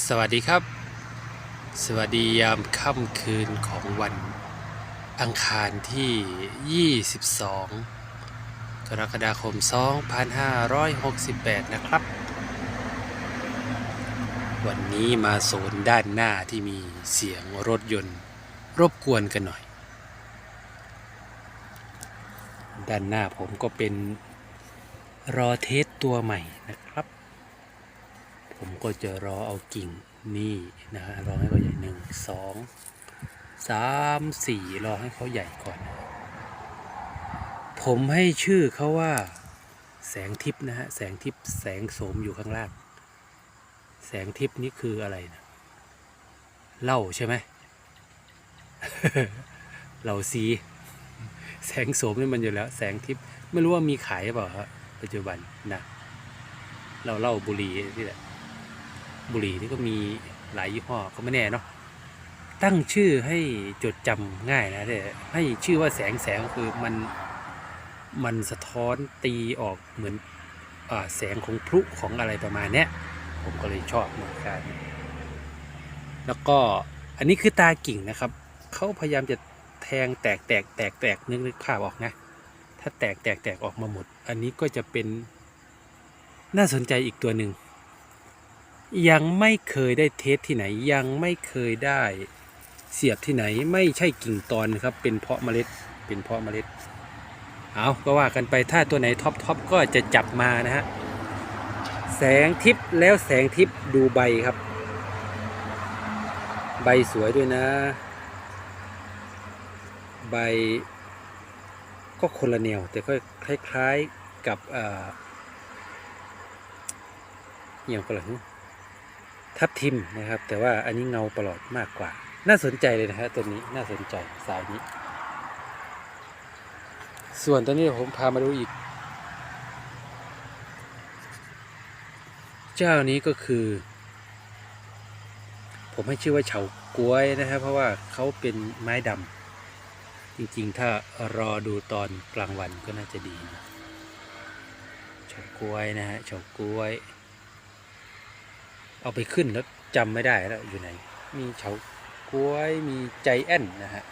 สวัสดีครับ สวัสดียามค่ำคืนของวันอังคารที่ 22 กรกฎาคม 2568 นะครับ วันนี้มาโซนด้านหน้าที่มีเสียงรถยนต์รบกวนกันหน่อย ด้านหน้าผมก็เป็นรอเทสตัวใหม่นะครับ ผมก็จะรอเอากิ่งนี่นะฮะรอให้เขาใหญ่หนึ่งสองสามสี่รอให้เขาใหญ่ก่อน ผมให้ชื่อเขาว่า แสงทิพย์นะฮะแสงทิพย์แสงโสมอยู่ข้างล่าง แสงทิพย์นี่คืออะไรนะเหล่าใช่ไหมเหล่าซีแสงโสมนี่มันอยู่แล้ว แสงทิพย์ไม่รู้ว่ามีขายหรือเปล่าครับปัจจุบันนะเราเล่าบุรีนี่แหละ บุหรี่นี่ก็มีหลายยี่ห้อก็ไม่แน่เนาะตั้งชื่อให้จดจำง่ายนะแต่ให้ชื่อว่าแสงแสงคือมันมันสะท้อนตีออกเหมือนอแสงของพลุของอะไรประมาณเนี้ยผมก็เลยชอบเหมือนกันแล้วก็อันนี้คือตากิ่งนะครับเขาพยายามจะแทงแตกแตกแตกแตกนึกนึกภาพออกนะ ถ้าแตกแตกแตกออกมาหมด อันนี้ก็จะเป็นน่าสนใจอีกตัวหนึ่ง ยังไม่เคยได้เทสที่ไหน ยังไม่เคยได้เสียบที่ไหน ไม่ใช่กิ่งตอนนะครับ เป็นเพาะเมล็ด เป็นเพาะเมล็ด เอาก็ว่ากันไปถ้าตัวไหนท็อปท็อปก็จะจับมานะฮะ แสงทิพย์แล้วแสงทิพย์ดูใบครับ ใบสวยด้วยนะ ใบ ก็คนละแนว แต่ก็คล้าย ๆกับเอ่ออหย่างก็หลัง ทับทิมนะครับ แต่ว่าอันนี้เงาประหลอดมากกว่า น่าสนใจเลยนะฮะตัวนี้น่าสนใจสายนี้ ส่วนตัวนี้ผมพามาดูอีก เจ้านี้ก็คือ ผมให้ชื่อว่าเฉาก้วยนะครับ เพราะว่าเขาเป็นไม้ดำจริงๆ ถ้ารอดูตอนกลางวันก็น่าจะดีนะเฉาก้วยนะฮะเฉาก้วย เอาไปขึ้นแล้วจำไม่ได้แล้วอยู่ไหน มีเฉาก้วยมีใจแอนนะฮะ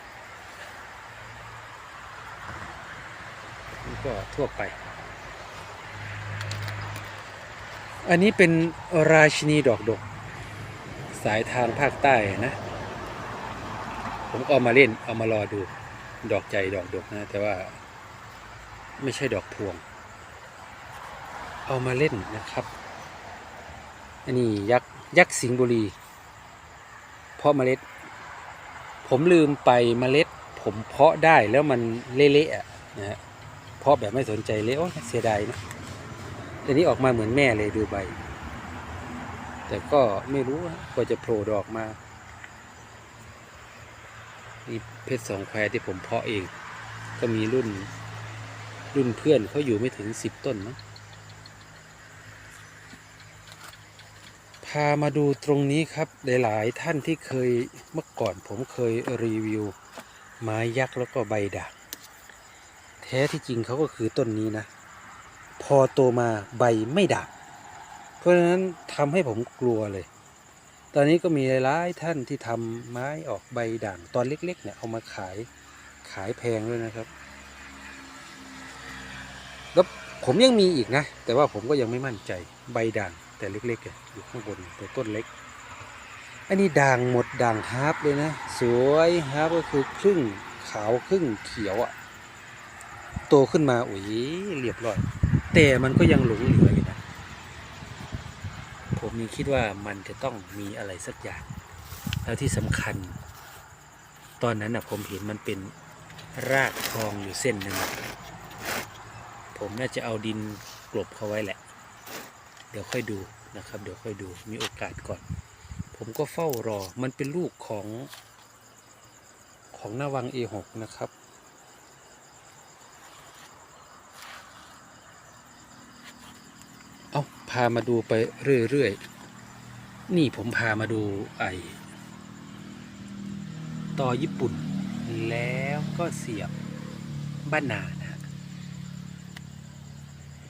นี่ก็ทั่วไป อันนี้เป็นราชินีดอกดก สายทางภาคใต้นะ ผมเอามาเล่นเอามารอดูดอกใจดอกดกนะ แต่ว่าไม่ใช่ดอกพวง เอามาเล่นนะครับ อันนี้ยักษ์ยักษ์สิงห์บุรี เพาะเมล็ด ผมลืมไปเมล็ด ผมเพาะได้แล้วมันเละๆนะฮะเพาะแบบไม่สนใจเลยโอ้ยเสียดายนะแต่นี้ออกมาเหมือนแม่เลยดูใบ แต่ก็ไม่รู้กว่าจะโผล่ดอกมานี่เพชรสองแควที่ผมเพาะเอง ก็มีรุ่นรุ่นเพื่อนเขาอยู่ไม่ถึงสิบต้นมั้ง พามาดูตรงนี้ครับ หลายๆท่านที่เคยเมื่อก่อนผมเคยรีวิว ไม้ยักษ์แล้วก็ใบด่างแท้ที่จริงเขาก็คือต้นนี้นะ พอโตมาใบไม่ด่างเพราะฉะนั้นทำให้ผมกลัวเลย ตอนนี้ก็มีหลายๆท่านที่ทำไม้ออกใบด่างตอนเล็กๆเนี่ยเอามาขายขายแพงด้วยนะครับแล้วผมยังมีอีกนะ แต่ว่าผมก็ยังไม่มั่นใจใบด่าง แต่เล็กๆอยู่ข้างบนแต่ต้นเล็ก อันนี้ด่างหมดด่างฮาร์ปเลยนะ สวยฮาร์ปก็คือครึ่งขาวครึ่งเขียวอะ่ะโตขึ้นมาโอ้ยเรียบร้อย แต่มันก็ยังหลงเหลืออยู่นะ ผมมีคิดว่ามันจะต้องมีอะไรสักอย่าง แล้วที่สำคัญ ตอนนั้นนะผมเห็นมันเป็นรากทองอยู่เส้นหนึ่งผมน่าจะเอาดินกลบเขาไว้แหละ เดี๋ยวค่อยดู นะครับ เดี๋ยวค่อยดูมีโอกาสก่อน ผมก็เฝ้ารอมันเป็นลูกของของหน้าวัง A6 นะครับ เอาพามาดูไปเรื่อยๆ นี่ผมพามาดูไอต่อญี่ปุ่น แล้วก็เสียบบ้านนานะ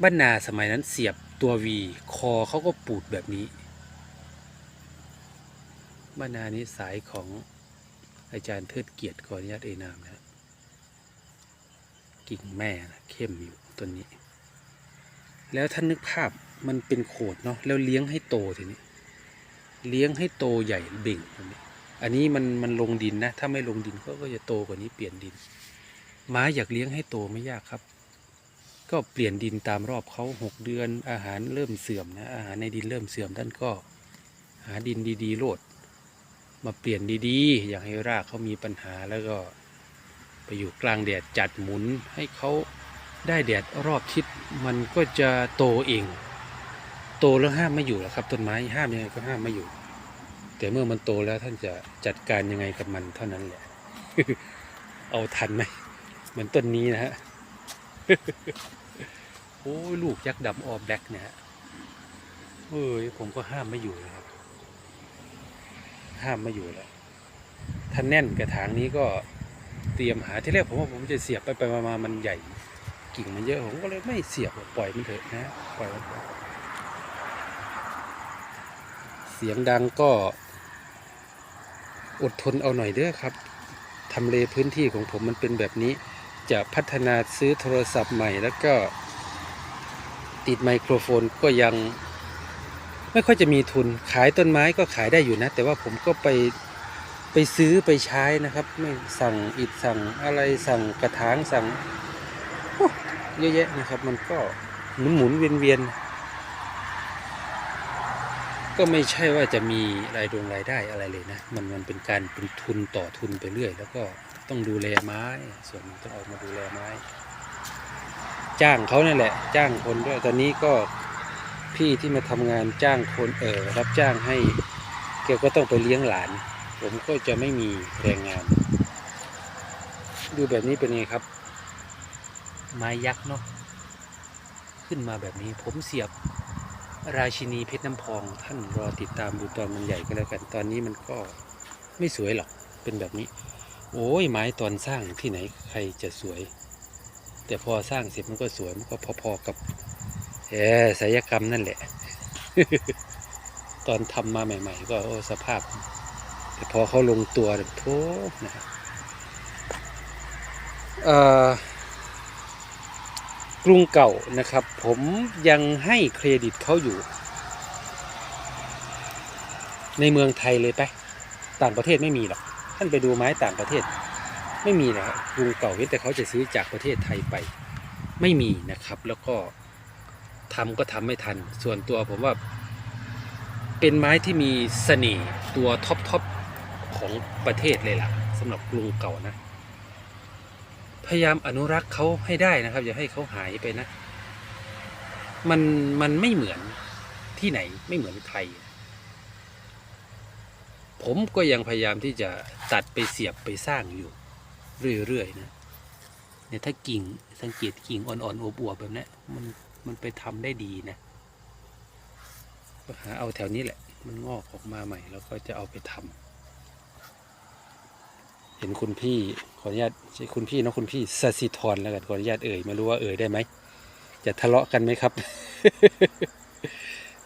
บ้านนาสมัยนั้นเสียบ ตัววีคอเขาก็ปูดแบบนี้มนานิสายของอาจารย์เทิดเกียรติขออนุญาตเอ่ยนามนะกิ่งแม่นะเข้มอยู่ต้นนี้ แล้วท่านนึกภาพมันเป็นโขดเนาะแล้วเลี้ยงให้โตทีนี้ เลี้ยงให้โตใหญ่เบ่งแบบนี้ อันนี้มันมันลงดินนะ ถ้าไม่ลงดินก็ก็จะโตกว่านี้เปลี่ยนดิน ไม้อยากเลี้ยงให้โตไม่ยากครับ ก็เปลี่ยนดินตามรอบเขาหกเดือนอาหารเริ่มเสื่อมนะอาหารในดินเริ่มเสื่อมท่านก็หาดินดีๆโลด มาเปลี่ยนดีๆ อย่ากให้รากเขามีปัญหาแล้วก็ไปอยู่กลางแดดจัดหมุนให้เขาได้แดดรอบทิศมันก็จะโตเอง โตแล้วห้ามไม่อยู่หรอครับต้นไม้ห้ามยังไงก็ห้ามไม่อยู่ แต่เมื่อมันโตแล้วท่านจะจัดการยังไงกับมันเท่านั้นแหละ เอาทันไหมเหมือนต้นนี้นะฮะ โอ้ยลูกยักษ์ดำออแบล็กเนี่ยฮะเอ้ยผมก็ห้ามไม่อยู่นะครับ ห้ามไม่อยู่แล้วถ้าแน่นกระถางนี้ก็เตรียมหาที่แรกผมว่าผมจะเสียบไปไปมามันใหญ่กิ่งมันเยอะผมก็เลยไม่เสียบปล่อยมันเถอะนะปล่อยมันเสียงดังก็อดทนเอาหน่อยเด้อครับทำเลพื้นที่ของผมมันเป็นแบบนี้ จะพัฒนาซื้อโทรศัพท์ใหม่แล้วก็ ติดไมโครโฟนก็ยัง ไม่ค่อยจะมีทุนขายต้นไม้ก็ขายได้อยู่นะ แต่ว่าผมก็ไปไปซื้อไปใช้นะครับ ไม่สั่งอิฐสั่งอะไรสั่งกระถางสั่งเยอะแยะนะครับ มันก็หมุนหมุนเวียนเวียนก็ไม่ใช่ว่าจะมีรายดวงรายได้อะไรเลยนะ มันมันเป็นการเป็นทุนต่อทุนไปเรื่อย แล้วก็ต้องดูแลไม้ ส่วนต้องเอามาดูแลไม้ จ้างเขานั่นแหละ จ้างคนด้วย ตอนนี้ก็พี่ที่มาทำงานจ้างคนเออรับจ้างให้แกก็ต้องไปเลี้ยงหลาน ผมก็จะไม่มีแรงงาน ดูแบบนี้เป็นไงครับ ไม้ยักษ์เนาะขึ้นมาแบบนี้ผมเสียบราชินีเพชรน้ำพอง ท่านรอติดตามดูตอนมันใหญ่ก็แล้วกัน ตอนนี้มันก็ไม่สวยหรอกเป็นแบบนี้ โอ้ยไม้ตอนสร้างที่ไหนใครจะสวย แต่พอสร้างเสร็จมันก็สวยมันก็พอๆกับเอศิลปกรรมนั่นแหละ ตอนทำมาใหม่ ๆ ก็โอ้สภาพ แต่พอเขาลงตัวเนี่ยโถนะครับกรุงเก่านะครับ ผมยังให้เครดิตเขาอยู่ ในเมืองไทยเลยไป ต่างประเทศไม่มีหรอก ท่านไปดูไม้ต่างประเทศ ไม่มีนะครับกรุงเก่าเว้นแต่เขาจะซื้อจากประเทศไทยไป ไม่มีนะครับ แล้วก็ทำก็ทำไม่ทัน ส่วนตัวผมว่า เป็นไม้ที่มีเสน่ห์ตัวท็อปทอปของประเทศเลยล่ะสำหรับกรุงเก่านะ พยายามอนุรักษ์เขาให้ได้นะครับ อย่าให้เขาหายไปนะ มันมันไม่เหมือนที่ไหนไม่เหมือนใครผมก็ยังพยายามที่จะตัดไปเสียบไปสร้างอยู่ เรื่อยๆนะเนี่ยถ้ากิ่งสังเกตกิ่งอ่อนๆอวบๆแบบนี้มันมันไปทำได้ดีนะหาเอาแถวนี้แหละ มันงอกออกมาใหม่ แล้วก็จะเอาไปทำเห็นคุณพี่ขออนุญาตใช้คุณพี่นะคุณพี่สสิธรแล้วกันขออนุญาตเอ่ยไม่รู้ว่าเอ่ยได้ไหมจะทะเลาะกันไหมครับ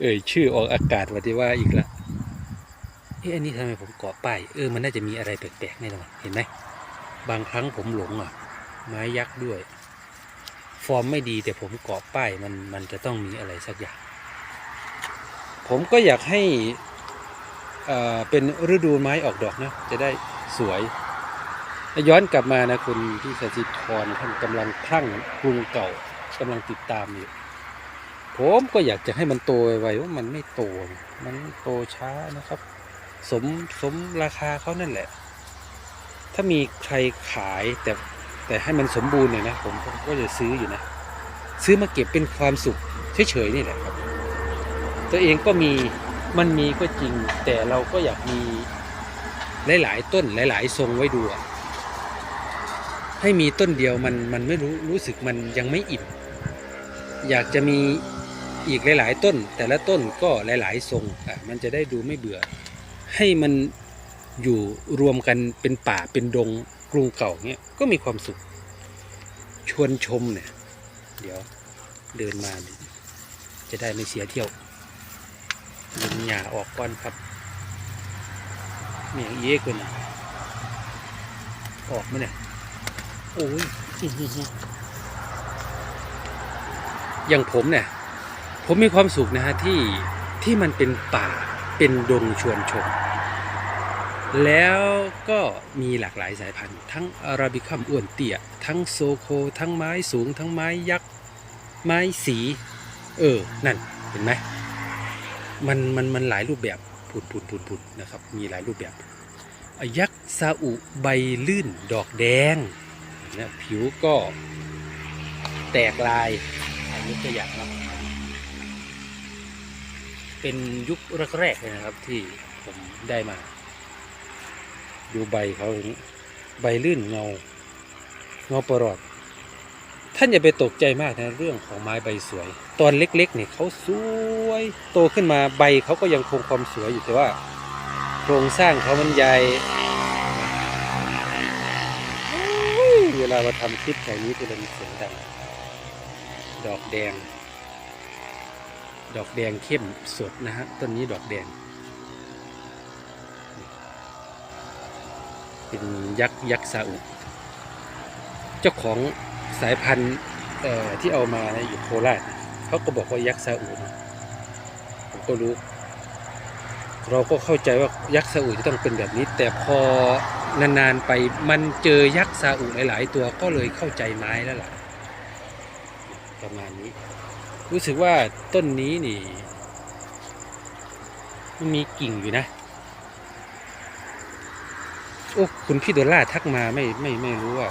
เอ่ยชื่อออกอากาศวันที่ว่าอีกละเอ๊ะอันนี้ทำไมผมเกาะป้ายเออมันน่าจะมีอะไรแปลกๆแน่นอนเห็นไหม บางครั้งผมหลงอะ ไม้ยักษ์ด้วย ฟอร์มไม่ดีแต่ผมเกาะป้ายมันมันจะต้องมีอะไรสักอย่าง ผมก็อยากให้เอ่อเป็นฤดูไม้ออกดอกนะ จะได้สวย ย้อนกลับมานะคุณพี่สจิตรท่านกำลังคลั่งกรุงเก่ากำลังติดตามอยู่ผมก็อยากจะให้มันโตไวว่ามันไม่โต มันโตช้านะครับ สมสมราคาเขานั่นแหละ ถ้ามีใครขายแต่แต่ให้มันสมบูรณ์หน่อยนะผมก็จะซื้ออยู่นะ ซื้อมาเก็บเป็นความสุขเฉยๆนี่แหละครับ ตัวเองก็มีมันมีก็จริง แต่เราก็อยากมีหลายๆต้นหลาย ๆ ทรงไว้ดูให้มีต้นเดียวมันมันไม่รู้รู้สึกมันยังไม่อิ่มอยากจะมีอีกหลาย ๆ ต้น แต่ละต้นก็หลาย ๆ ทรงอะมันจะได้ดูไม่เบื่อ ให้มัน อยู่รวมกันเป็นป่าเป็นดงกรุงเก่าเนี้ยก็มีความสุข ชวนชมเนี่ย เดี๋ยวเดินมาจะได้ไม่เสียเที่ยวดึงหญ้าออกก่อนครับมีอย่างเยอะกว่านะออกไหมเนี่ย โอ้ยอย่างผมเนี่ย ผมมีความสุขนะฮะที่ที่มันเป็นป่าเป็นดงชวนชม แล้วก็มีหลากหลายสายพันธุ์ ทั้งอาราบิคัมอ้วนเตี้ย ทั้งโซโค ทั้งไม้สูง ทั้งไม้ยักษ์ ไม้สี เออ นั่น เห็นไหมมันมันมันหลายรูปแบบผุดผุดผุดผุดนะครับ มีหลายรูปแบบ ยักษ์ซาอุใบลื่นดอกแดงนะผิวก็แตกลายอันนี้ตัวอย่างเนาะเป็นยุคแรกๆเลยนะครับที่ผมได้มา ดูใบเขาอย่างนี้ใบลื่นเงาเงาประหลอด ท่านอย่าไปตกใจมากนะเรื่องของไม้ใบสวย ตอนเล็กๆเนี่ยเขาสวย โตขึ้นมาใบเขาก็ยังคงความสวยอยู่แต่ว่า โครงสร้างเขามันใหญ่เวลาเราทำคลิปแถวนี้จะเป็นเสียงดังดอกแดง ดอกแดงเข้มสดนะฮะต้นนี้ดอกแดง เป็นยักษ์ยักษ์ซาอุเจ้าของสายพันธุ์ที่เอามานะอยู่โคราชเขาก็บอกว่ายักษ์ซาอุนะผมก็รู้ เราก็เข้าใจว่ายักษ์ซาอุจะต้องเป็นแบบนี้ แต่พอนานๆไปมันเจอยักษ์ซาอุหลาย ๆ ตัวก็เลยเข้าใจไม้แล้วล่ะประมาณนี้ รู้สึกว่าต้นนี้นี่ มันมีกิ่งอยู่นะ โอ้คุณพี่โดล่าทักมาไม่ไม่ไม่รู้ว่า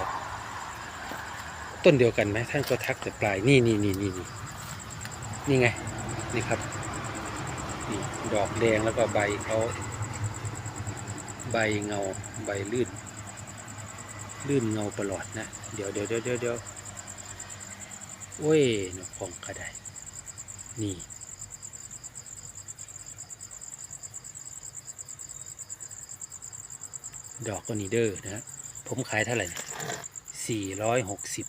ต้นเดียวกันไหมท่านก็ทักแต่ปลายนี่นี่นี่นี่นี่นี่ไง นี่ครับนี่ดอกแดงแล้วก็ใบเขาใบเงาใบลื่น ลื่นเงาประหลอดนะเดี๋ยวเดี๋ยวเดี๋ยวเดี๋ยวเดี๋ยวโอ้ยนกของกระไดนี่ ดอกก็นีเดอร์นะผมขายเท่าไหร่สี่ร้อยหกสิบ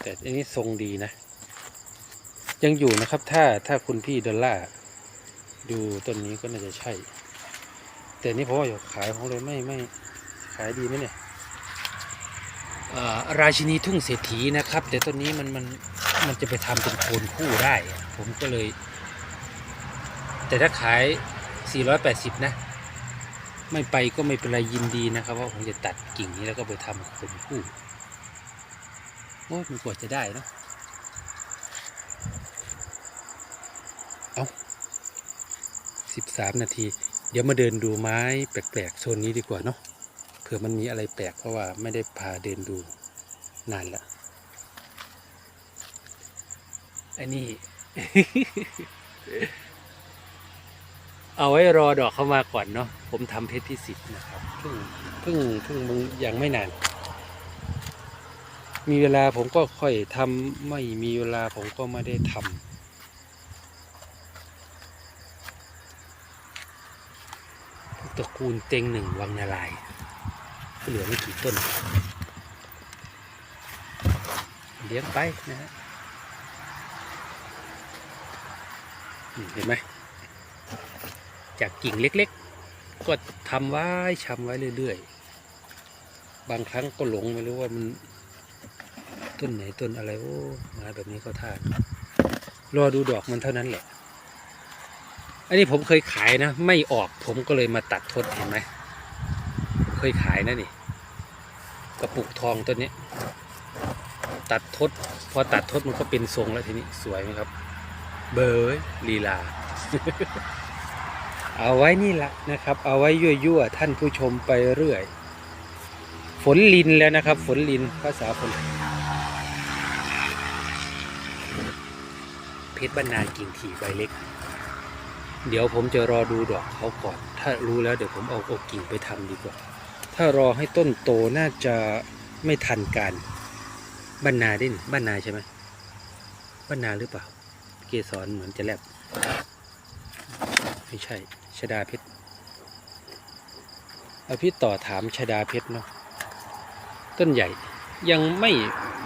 แต่อันนี้ทรงดีนะ ยังอยู่นะครับถ้าถ้าคุณพี่ดอลล่าดูต้นนี้ก็น่าจะใช่ แต่นี่เพราะว่าอยากขายของเลยไม่ไม่ขายดีไหมเนี่ยอ่อราชินีทุ่งเศรษฐีนะครับ แต่ต้นนี้มันมันมันจะไปทำเป็นโคนคู่ได้ ผมก็เลย แต่ถ้าขาย 480 นะ ไม่ไปก็ไม่เป็นไรยินดีนะครับ ว่าผมจะตัดกิ่งนี้แล้วก็ไปทำขนคู่โอ้ยมันกว่าจะได้เนอะเอาสิบสามนาที เดี๋ยวมาเดินดูไม้แปลกๆโซนนี้ดีกว่าเนาะเผื่อมันมีอะไรแปลกเพราะว่าไม่ได้พาเดินดูนานละอันนี้ เอาไว้รอดอกเข้ามาก่อนเนาะผมทำเพชรพิสิทธ์นะครับเพิ่งเพิ่งเพิ่งมึงยังไม่นาน มีเวลาผมก็ค่อยทำไม่มีเวลาผมก็ไม่ได้ทำตระกูลเต็งหนึ่งวังนาลายเหลือไม่กี่ต้น เลี้ยงไปนะฮะเห็นไหม จากกิ่งเล็ก ๆ ก็ทำไว้ชำไว้เรื่อยๆ บางครั้งก็หลงไม่รู้ว่ามันต้นไหนต้นอะไรโอ้มาแบบนี้ก็ท่ารอดูดอกมันเท่านั้นแหละ อันนี้ผมเคยขายนะ ไม่ออกผมก็เลยมาตัดทดเห็นไหมเคยขายนะนี่กระปุกทองต้นนี้ ตัดทด พอตัดทดมันก็เป็นทรงแล้วทีนี้สวยไหมครับ เบยลีลา เอาไว้นี่แหละนะครับ เอาไว้ยั่วๆท่านผู้ชมไปเรื่อย ฝนลินแล้วนะครับ ฝนลินภาษาฝนเพชรบรรณากิ่งถี่ใบเล็ก เดี๋ยวผมจะรอดูดอกเขาก่อน ถ้ารู้แล้วเดี๋ยวผมเอาอากิ่งไปทำดีกว่า ถ้ารอให้ต้นโตน่าจะไม่ทันการบรรณาได้นบรรณาใช่ไหมบรรณาหรือเปล่า เกสรเหมือนจะแลบไม่ใช่ ชดาเพชรเอาพี่ต่อถามชดาเพชรเนาะต้นใหญ่ยังไม่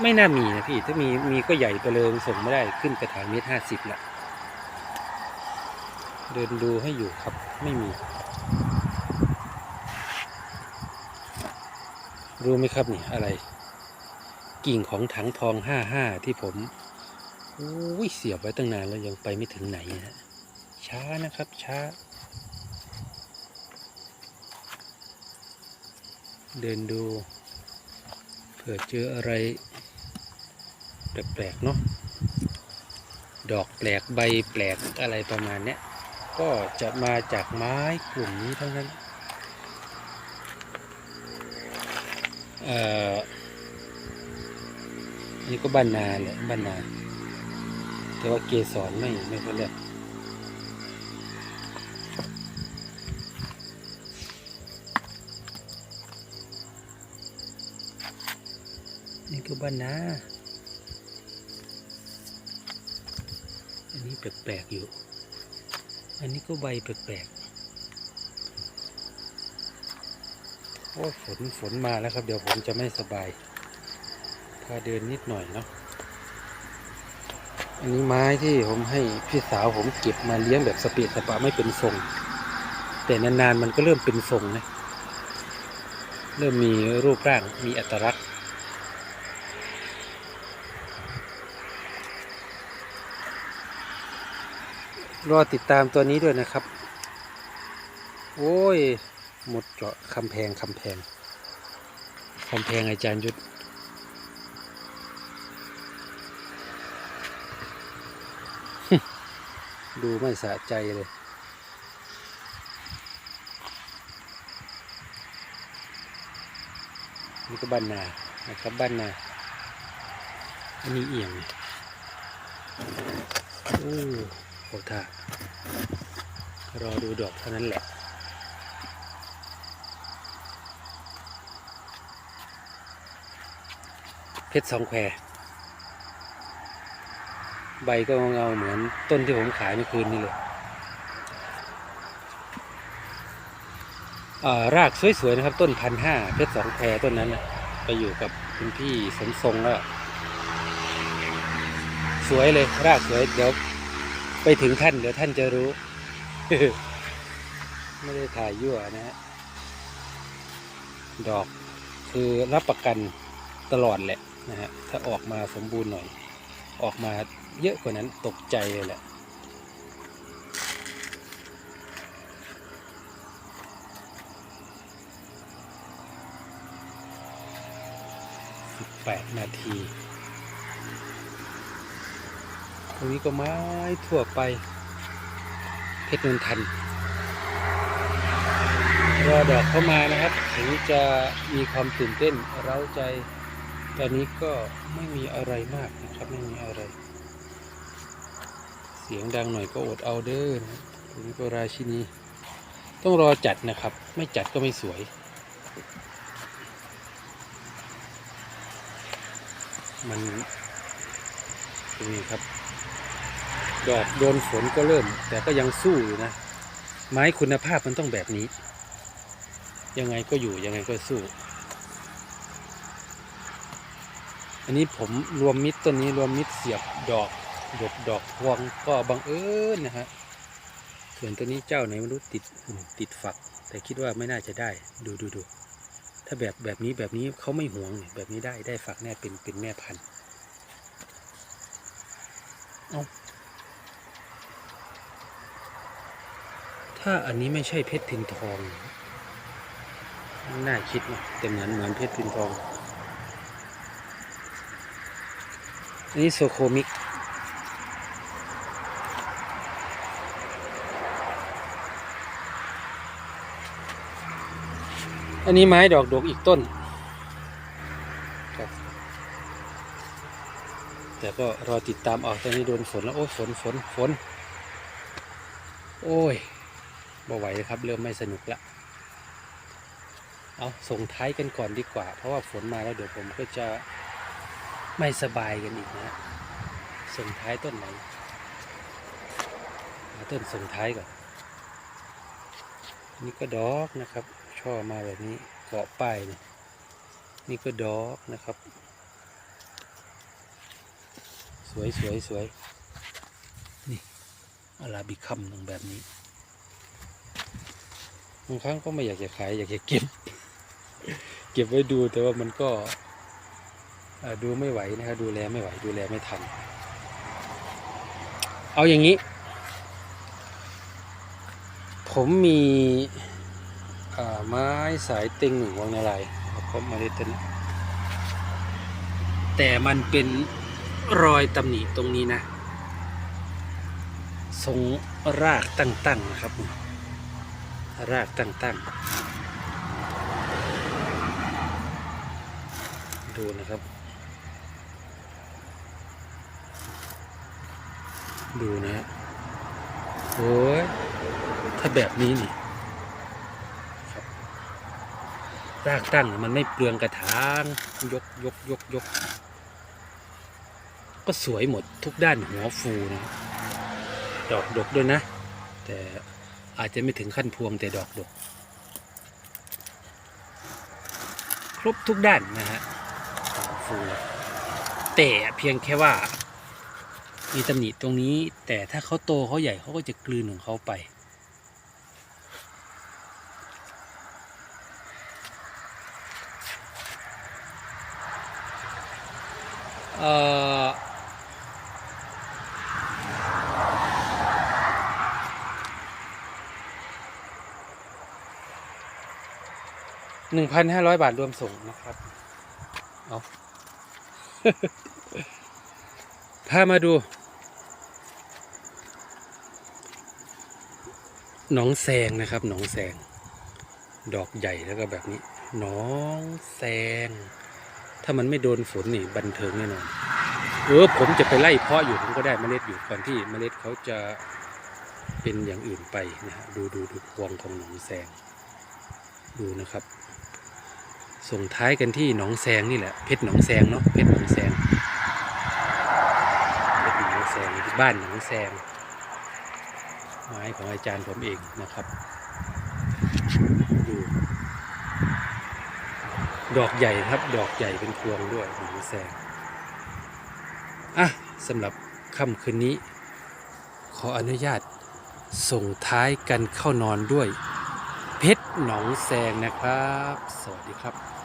ไม่น่ามีนะพี่ถ้ามีมีก็ใหญ่ไปเลยส่งไม่ได้ขึ้นกระถางเมตรห้าสิบละเดินดูให้อยู่ครับไม่มี รู้ไหมครับนี่อะไร กิ่งของถังทองห้าห้าที่ผมโอ้ยเสียบไว้ตั้งนานแล้วยังไปไม่ถึงไหนนะช้านะครับช้า เดินดู เผื่อเจออะไร แปลกๆเนาะดอกแปลกใบแปลกอะไรประมาณเนี้ยก็จะมาจากไม้กลุ่มนี้เท่านั้นเอ่ออันนี้ก็บ้านนาแหละบ้านนา แต่ว่าเกสรไม่ไม่ค่อยเลือก นี่ก็บ้านนาอันนี้แปลกๆอยู่ อันนี้ก็ใบแปลกๆโอ้ฝนฝนมาแล้วครับ เดี๋ยวผมจะไม่สบาย พาเดินนิดหน่อยเนาะ อันนี้ไม้ที่ผมให้พี่สาวผมเก็บมาเลี้ยงแบบสเปีดสปะไม่เป็นทรง แต่นานๆมันก็เริ่มเป็นทรงนะ เริ่มมีรูปร่างมีอัตลักษณ์ รอติดตามตัวนี้ด้วยนะครับ โอ้ย หมดเจาะคำแพงคำแพงคำแพงอาจารย์ยุทธดูไม่สะใจเลย นี่ก็บ้านนานะครับบ้านนา อันนี้เอียงเนี่ยโอ้ โหท่ารอดูดอกเท่านั้นแหละเพชรสองแควใบก็เงาเหมือนต้นที่ผมขายเมื่อคืนนี่เลยรากสวยๆนะครับ ต้นพันห้าเพชรสองแควต้นนั้นนะไปอยู่กับคุณพี่สมทรงแล้ว สวยเลยรากสวย เดี๋ยว ไปถึงท่านเดี๋ยวท่านจะรู้ ไม่ได้ถ่ายยั่วนะฮะดอกคือรับประกันตลอดแหละนะฮะถ้าออกมาสมบูรณ์หน่อย ออกมาเยอะกว่านั้นตกใจเลยแหละแปดนาที ตรงนี้ก็ไม้ทั่วไป เพชรนนทันรอดอกเข้ามานะครับ ถึงจะมีความตื่นเต้นเร้าใจ ตอนนี้ก็ไม่มีอะไรมากนะครับไม่มีอะไร เสียงดังหน่อยก็อดเอาเด้อนะตรงนี้ก็ราชินี ต้องรอจัดนะครับ ไม่จัดก็ไม่สวยมันตรงนี้ครับ ดอกโดนฝนก็เริ่ม แต่ก็ยังสู้อยู่นะ ไม้คุณภาพมันต้องแบบนี้ ยังไงก็อยู่ยังไงก็สู้ อันนี้ผมรวมมิตรต้นนี้รวมมิตรเสียบดอกหยดดอกพวงก็บังเอิญนะฮะส่วนตัวนี้เจ้าไหนไม่รู้ติดติดฝัก แต่คิดว่าไม่น่าจะได้ ดูดูดูถ้าแบบแบบนี้แบบนี้เขาไม่หวงแบบนี้ได้ได้ฝักแน่เป็นเป็นแม่พันธุ์เอา ถ้าอันนี้ไม่ใช่เพชรทินทองน่าคิดนะแต่เหมือนเหมือนเพชรทินทองอันนี้โซโคมิกอันนี้ไม้ดอกดกอีกต้น แต่ก็รอติดตามออกตอนนี้โดนฝนแล้ว โอ้ยฝนฝนฝน โอ้ย บ่ไหวครับ เริ่มไม่สนุกละเอาส่งท้ายกันก่อนดีกว่า เพราะว่าฝนมาแล้วเดี๋ยวผมก็จะไม่สบายกันอีกนะส่งท้ายต้นไหนต้นส่งท้ายก่อนนี่ก็ดอกนะครับ ช่อมาแบบนี้เกาะป้ายเนี่ยนี่ก็ดอกนะครับ สวยสวยสวยนี่อาราบิคัมตรงแบบนี้ บางครั้งก็ไม่อยากจะขายอยากจะเก็บ เก็บไว้ดูแต่ว่ามันก็ดูไม่ไหวนะครับดูแลไม่ไหวดูแลไม่ทัน เอาอย่างนี้ ผมมีไม้สายติงหนึ่งวงในลายครับผมมาได้ต้นแต่มันเป็นรอยตำหนิตรงนี้นะ ทรงรากตั้งๆนะครับ รากตั้งๆ ดูนะครับ ดูนะฮะโอ้ยถ้าแบบนี้นี่ครับรากตั้งมันไม่เปลืองกระถางยกยกยกยก ก็สวยหมดทุกด้านหัวฟูนะ ดอกดกด้วยนะ แต่ อาจจะไม่ถึงขั้นพวงแต่ดอกดก ครบทุกด้านนะฮะหัวฟูแต่เพียงแค่ว่า มีตำหนิตรงนี้ แต่ถ้าเขาโตเขาใหญ่เขาก็จะกลืนของเขาไป เอ่อ หนึ่งพันห้าร้อยบาทรวมส่งนะครับ เอาพามาดู หนองแซงนะครับ หนองแซงดอกใหญ่แล้วก็แบบนี้ หนองแซงถ้ามันไม่โดนฝนนี่บันเทิงแน่นอน เออผมจะไปไล่เพาะอยู่ผมก็ได้เมล็ดอยู่ก่อนที่เมล็ดเขาจะเป็นอย่างอื่นไปนะฮะดูดูดูพวงของหนองแซงดูนะครับ ส่งท้ายกันที่หนองแซงนี่แหละ เพชรหนองแซงเนาะเพชรหนองแซงเพชรหนองแซงบ้านหนองแซงไม้ของอาจารย์ผมเองนะครับดูดอกใหญ่ครับ ดอกใหญ่เป็นพวงด้วยหนองแซงอะสำหรับค่ำคืนนี้ ขออนุญาตส่งท้ายกันเข้านอนด้วย เพชรหนองแซงนะครับ สวัสดีครับ